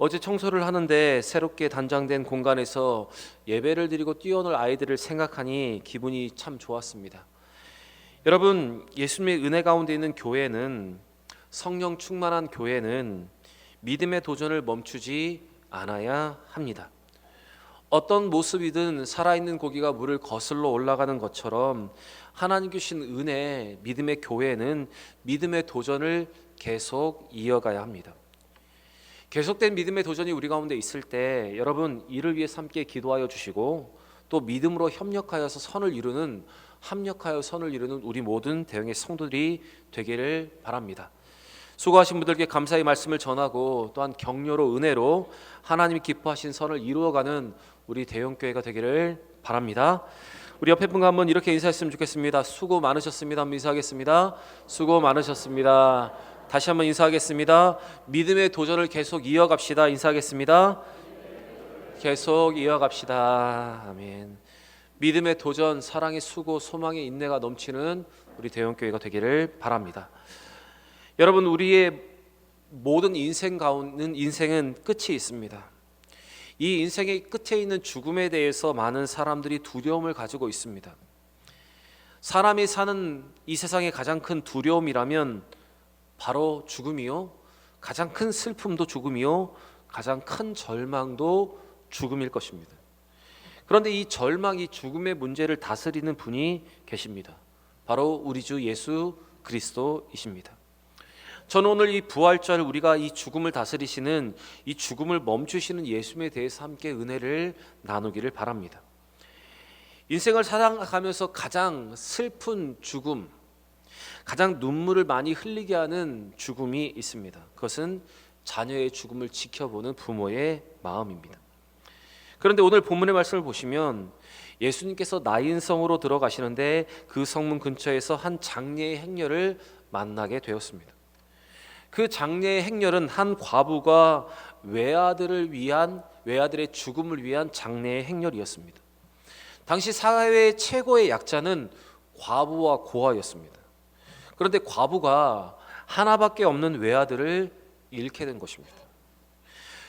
어제 청소를 하는데 새롭게 단장된 공간에서 예배를 드리고 뛰어놀 아이들을 생각하니 기분이 참 좋았습니다. 여러분, 예수님의 은혜 가운데 있는 교회는 성령 충만한 교회는 믿음의 도전을 멈추지 않아야 합니다. 어떤 모습이든 살아있는 고기가 물을 거슬러 올라가는 것처럼 하나님 주신 은혜, 믿음의 교회는 믿음의 도전을 계속 이어가야 합니다. 계속된 믿음의 도전이 우리 가운데 있을 때 여러분 이를 위해서 함께 기도하여 주시고 또 믿음으로 협력하여서 선을 이루는 합력하여 선을 이루는 우리 모든 대형의 성도들이 되기를 바랍니다. 수고하신 분들께 감사의 말씀을 전하고 또한 격려로 은혜로 하나님이 기뻐하신 선을 이루어가는 우리 대형 교회가 되기를 바랍니다. 우리 옆에 분과 한번 이렇게 인사했으면 좋겠습니다. 수고 많으셨습니다. 한번 인사하겠습니다. 수고 많으셨습니다. 다시 한번 인사하겠습니다. 믿음의 도전을 계속 이어갑시다. 인사하겠습니다. 계속 이어갑시다. 아멘. 믿음의 도전, 사랑의 수고, 소망의 인내가 넘치는 우리 대형 교회가 되기를 바랍니다. 여러분 우리의 모든 인생 가운데 인생은 끝이 있습니다. 이 인생의 끝에 있는 죽음에 대해서 많은 사람들이 두려움을 가지고 있습니다. 사람이 사는 이 세상의 가장 큰 두려움이라면 바로 죽음이요. 가장 큰 슬픔도 죽음이요. 가장 큰 절망도 죽음일 것입니다. 그런데 이 절망, 이 죽음의 문제를 다스리는 분이 계십니다. 바로 우리 주 예수 그리스도이십니다. 저는 오늘 이 부활절 우리가 이 죽음을 다스리시는 이 죽음을 멈추시는 예수님에 대해서 함께 은혜를 나누기를 바랍니다. 인생을 살아가면서 가장 슬픈 죽음, 가장 눈물을 많이 흘리게 하는 죽음이 있습니다. 그것은 자녀의 죽음을 지켜보는 부모의 마음입니다. 그런데 오늘 본문의 말씀을 보시면 예수님께서 나인성으로 들어가시는데 그 성문 근처에서 한 장례의 행렬을 만나게 되었습니다. 그 장례의 행렬은 한 과부가 외아들을 위한 외아들의 죽음을 위한 장례의 행렬이었습니다. 당시 사회의 최고의 약자는 과부와 고아였습니다. 그런데 과부가 하나밖에 없는 외아들을 잃게 된 것입니다.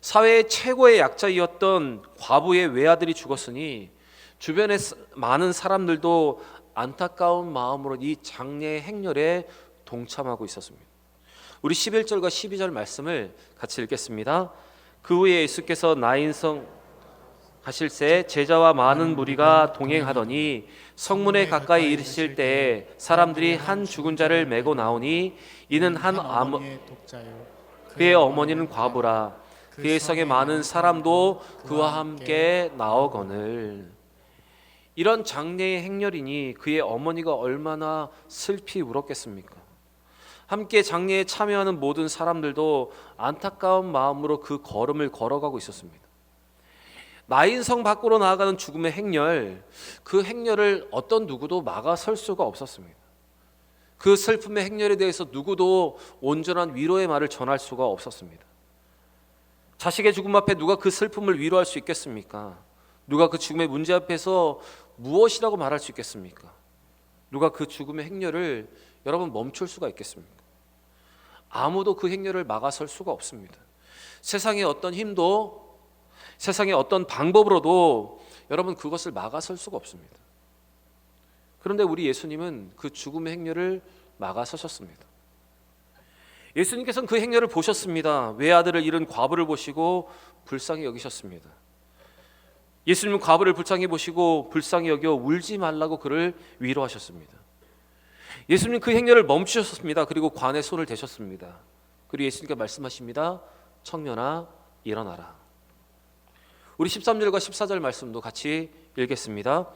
사회의 최고의 약자이었던 과부의 외아들이 죽었으니 주변의 많은 사람들도 안타까운 마음으로 이 장례 행렬에 동참하고 있었습니다. 우리 11절과 12절 말씀을 같이 읽겠습니다. 그 후에 예수께서 나인성 가실새 제자와 많은 무리가 동행하더니 성문에 가까이 이르실 때에 사람들이 한 죽은 자를 메고 나오니 이는 한 아무 그의 어머니는 과부라 그의 성에 많은 사람도 그와 함께 나오거늘 이런 장례의 행렬이니 그의 어머니가 얼마나 슬피 울었겠습니까? 함께 장례에 참여하는 모든 사람들도 안타까운 마음으로 그 걸음을 걸어가고 있었습니다. 나인성 밖으로 나아가는 죽음의 행렬, 그 행렬을 어떤 누구도 막아설 수가 없었습니다. 그 슬픔의 행렬에 대해서 누구도 온전한 위로의 말을 전할 수가 없었습니다. 자식의 죽음 앞에 누가 그 슬픔을 위로할 수 있겠습니까? 누가 그 죽음의 문제 앞에서 무엇이라고 말할 수 있겠습니까? 누가 그 죽음의 행렬을 여러분 멈출 수가 있겠습니까? 아무도 그 행렬을 막아설 수가 없습니다. 세상의 어떤 힘도 세상의 어떤 방법으로도 여러분 그것을 막아설 수가 없습니다. 그런데 우리 예수님은 그 죽음의 행렬을 막아서셨습니다. 예수님께서는 그 행렬을 보셨습니다. 외아들을 잃은 과부를 보시고 불쌍히 여기셨습니다. 예수님은 과부를 불쌍히 보시고 불쌍히 여겨 울지 말라고 그를 위로하셨습니다. 예수님 그 행렬을 멈추셨습니다. 그리고 관에 손을 대셨습니다. 그리고 예수님께 말씀하십니다. 청년아 일어나라. 우리 13절과 14절 말씀도 같이 읽겠습니다.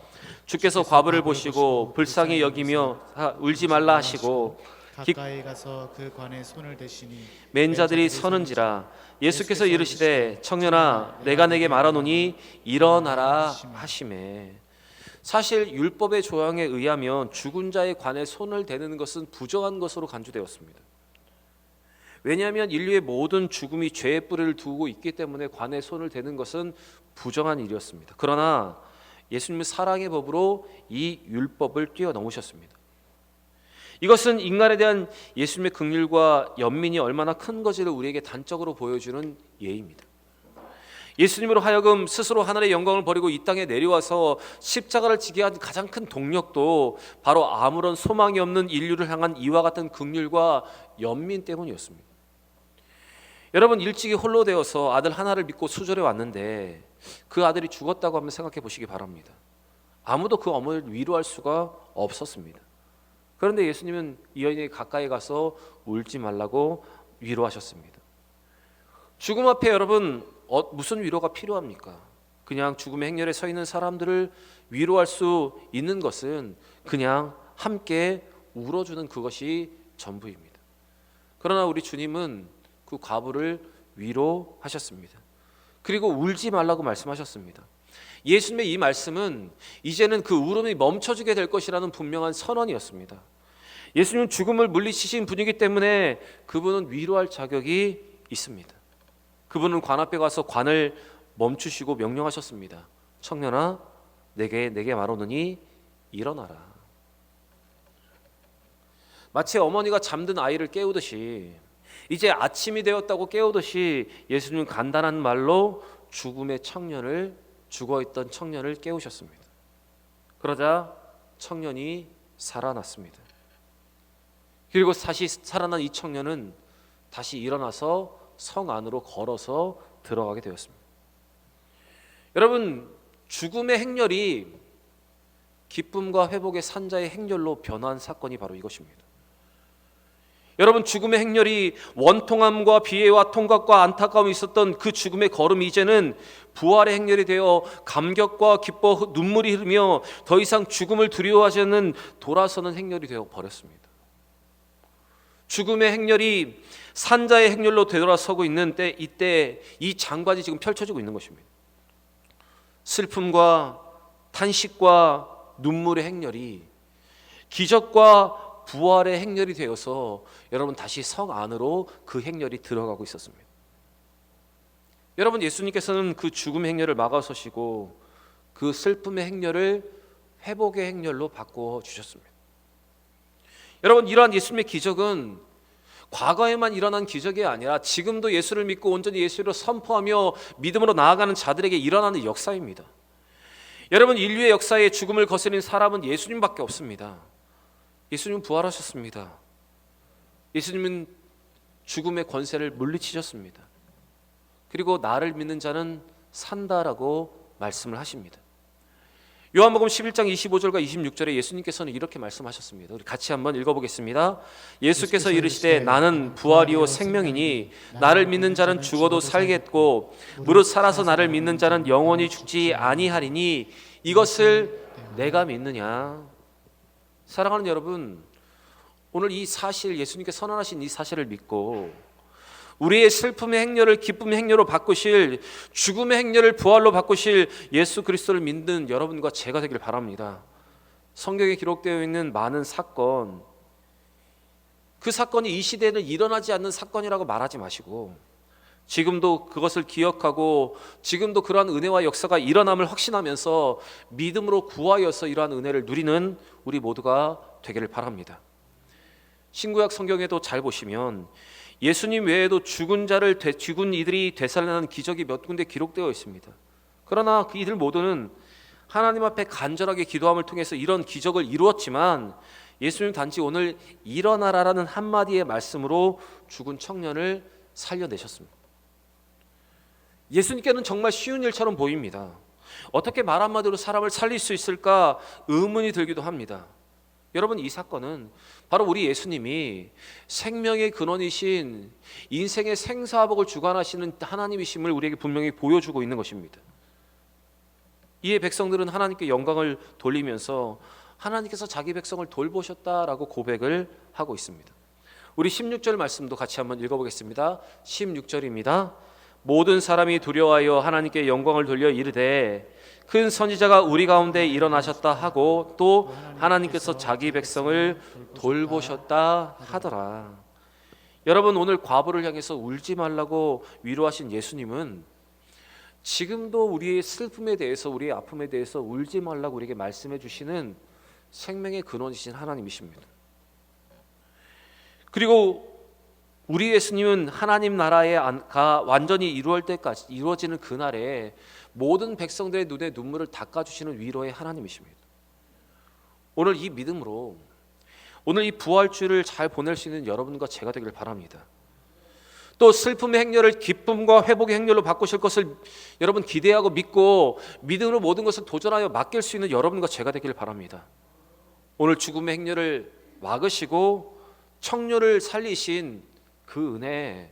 주께서 과부를 보시고 불쌍히 여기며 울지 말라 하시고 가까이 가서 그 관에 손을 대시니 맨 자들이 서는지라 예수께서 이르시되 청년아 내가 내게 말하노니 일어나라 하심에 사실 율법의 조항에 의하면 죽은 자의 관에 손을 대는 것은 부정한 것으로 간주되었습니다. 왜냐하면 인류의 모든 죽음이 죄의 뿌리를 두고 있기 때문에 관에 손을 대는 것은 부정한 일이었습니다. 그러나 예수님은 사랑의 법으로 이 율법을 뛰어넘으셨습니다. 이것은 인간에 대한 예수님의 긍휼과 연민이 얼마나 큰 것을 우리에게 단적으로 보여주는 예입니다. 예수님으로 하여금 스스로 하늘의 영광을 버리고 이 땅에 내려와서 십자가를 지게 한 가장 큰 동력도 바로 아무런 소망이 없는 인류를 향한 이와 같은 극률과 연민 때문이었습니다. 여러분 일찍이 홀로 되어서 아들 하나를 믿고 수절해 왔는데 그 아들이 죽었다고 한번 생각해 보시기 바랍니다. 아무도 그 어머니를 위로할 수가 없었습니다. 그런데 예수님은 이 여인에게 가까이 가서 울지 말라고 위로하셨습니다. 죽음 앞에 여러분 어, 무슨 위로가 필요합니까? 그냥 죽음의 행렬에 서 있는 사람들을 위로할 수 있는 것은 그냥 함께 울어주는 그것이 전부입니다. 그러나 우리 주님은 그 과부를 위로하셨습니다. 그리고 울지 말라고 말씀하셨습니다. 예수님의 이 말씀은 이제는 그 울음이 멈춰지게 될 것이라는 분명한 선언이었습니다. 예수님은 죽음을 물리치신 분이기 때문에 그분은 위로할 자격이 있습니다. 그분은 관 앞에 가서 관을 멈추시고 명령하셨습니다. 청년아, 내게 내게 말하노니 일어나라. 마치 어머니가 잠든 아이를 깨우듯이 이제 아침이 되었다고 깨우듯이 예수님은 간단한 말로 죽음의 청년을 죽어 있던 청년을 깨우셨습니다. 그러자 청년이 살아났습니다. 그리고 다시 살아난 이 청년은 다시 일어나서 성 안으로 걸어서 들어가게 되었습니다. 여러분 죽음의 행렬이 기쁨과 회복의 산자의 행렬로 변한 사건이 바로 이것입니다. 여러분 죽음의 행렬이 원통함과 비애와 통각과 안타까움이 있었던 그 죽음의 걸음이 이제는 부활의 행렬이 되어 감격과 기뻐 눈물이 흐르며 더 이상 죽음을 두려워하지 않는 돌아서는 행렬이 되어 버렸습니다. 죽음의 행렬이 산자의 행렬로 되돌아서고 있는 때 이때 이 장관이 지금 펼쳐지고 있는 것입니다. 슬픔과 탄식과 눈물의 행렬이 기적과 부활의 행렬이 되어서 여러분 다시 성 안으로 그 행렬이 들어가고 있었습니다. 여러분 예수님께서는 그 죽음의 행렬을 막아서시고 그 슬픔의 행렬을 회복의 행렬로 바꿔 주셨습니다. 여러분 이러한 예수님의 기적은 과거에만 일어난 기적이 아니라 지금도 예수를 믿고 온전히 예수를 선포하며 믿음으로 나아가는 자들에게 일어나는 역사입니다. 여러분 인류의 역사에 죽음을 거스린 사람은 예수님밖에 없습니다. 예수님은 부활하셨습니다. 예수님은 죽음의 권세를 물리치셨습니다. 그리고 나를 믿는 자는 산다라고 말씀을 하십니다. 요한복음 11장 25절과 26절에 예수님께서는 이렇게 말씀하셨습니다. 우리 같이 한번 읽어보겠습니다. 예수께서 이르시되 나는 부활이요 생명이니 나를 믿는 자는 죽어도 살겠고 무릇 살아서 나를 믿는 자는 영원히 죽지 아니하리니 이것을 내가 믿느냐? 사랑하는 여러분, 오늘 이 사실 예수님께 선언하신 이 사실을 믿고 우리의 슬픔의 행렬을 기쁨의 행렬로 바꾸실 죽음의 행렬을 부활로 바꾸실 예수 그리스도를 믿는 여러분과 제가 되길 바랍니다. 성경에 기록되어 있는 많은 사건 그 사건이 이 시대에는 일어나지 않는 사건이라고 말하지 마시고 지금도 그것을 기억하고 지금도 그러한 은혜와 역사가 일어남을 확신하면서 믿음으로 구하여서 이러한 은혜를 누리는 우리 모두가 되기를 바랍니다. 신구약 성경에도 잘 보시면 예수님 외에도 죽은 자를 되, 죽은 이들이 되살려는 기적이 몇 군데 기록되어 있습니다. 그러나 그 이들 모두는 하나님 앞에 간절하게 기도함을 통해서 이런 기적을 이루었지만 예수님 단지 오늘 일어나라라는 한마디의 말씀으로 죽은 청년을 살려내셨습니다. 예수님께는 정말 쉬운 일처럼 보입니다. 어떻게 말 한마디로 사람을 살릴 수 있을까 의문이 들기도 합니다. 여러분 이 사건은 바로 우리 예수님이 생명의 근원이신 인생의 생사복을 주관하시는 하나님이심을 우리에게 분명히 보여주고 있는 것입니다. 이에 백성들은 하나님께 영광을 돌리면서 하나님께서 자기 백성을 돌보셨다라고 고백을 하고 있습니다. 우리 16절 말씀도 같이 한번 읽어보겠습니다. 16절입니다. 모든 사람이 두려워하여 하나님께 영광을 돌려 이르되 큰 선지자가 우리 가운데 일어나셨다 하고 또 하나님께서 자기 백성을 돌보셨다 하더라. 여러분 오늘 과부를 향해서 울지 말라고 위로하신 예수님은 지금도 우리의 슬픔에 대해서 우리의 아픔에 대해서 울지 말라고 우리에게 말씀해 주시는 생명의 근원이신 하나님이십니다. 그리고 우리 예수님은 하나님 나라의 안가 완전히 이루어질 때까지 이루어지는 그날에 모든 백성들의 눈에 눈물을 닦아주시는 위로의 하나님이십니다. 오늘 이 믿음으로 오늘 이 부활주를 잘 보낼 수 있는 여러분과 제가 되길 바랍니다. 또 슬픔의 행렬을 기쁨과 회복의 행렬로 바꾸실 것을 여러분 기대하고 믿고 믿음으로 모든 것을 도전하여 맡길 수 있는 여러분과 제가 되길 바랍니다. 오늘 죽음의 행렬을 막으시고 청년을 살리신 그 은혜,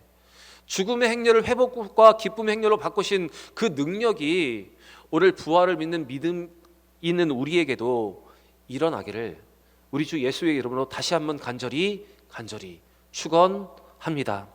죽음의 행렬을 회복과 기쁨의 행렬로 바꾸신 그 능력이 오늘 부활을 믿는 믿음 있는 우리에게도 일어나기를 우리 주 예수의 이름으로 다시 한번 간절히 간절히 축원합니다.